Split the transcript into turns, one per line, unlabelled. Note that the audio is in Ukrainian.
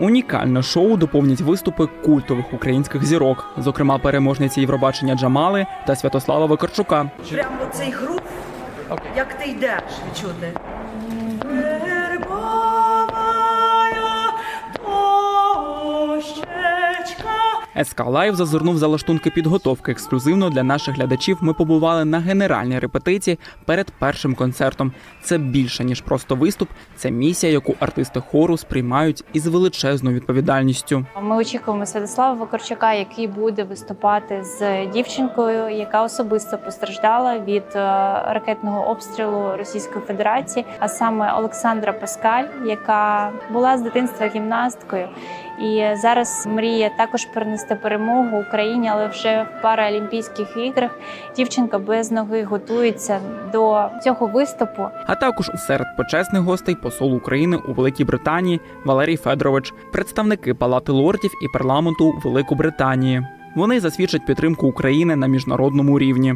Унікальне шоу доповнять виступи культових українських зірок, зокрема переможниці Євробачення Джамали та Святослава Викарчука.
Прямо цей груп, як ти йдеш відчути.
СК Лайв зазирнув за лаштунки підготовки. Ексклюзивно для наших глядачів ми побували на генеральній репетиції перед першим концертом. Це більше ніж просто виступ. Це місія, яку артисти хору сприймають із величезною відповідальністю.
Ми очікуємо Святослава Вакарчука, який буде виступати з дівчинкою, яка особисто постраждала від е, ракетного обстрілу Російської Федерації, а саме Олександра Паскаль, яка була з дитинства гімнасткою. І зараз мріє також принести перемогу Україні, але вже в Паралімпійських іграх дівчинка без ноги готується до цього виступу.
А також серед почесних гостей посол України у Великій Британії Валерій Федорович, представники Палати лордів і парламенту Великобританії. Вони засвідчать підтримку України на міжнародному рівні.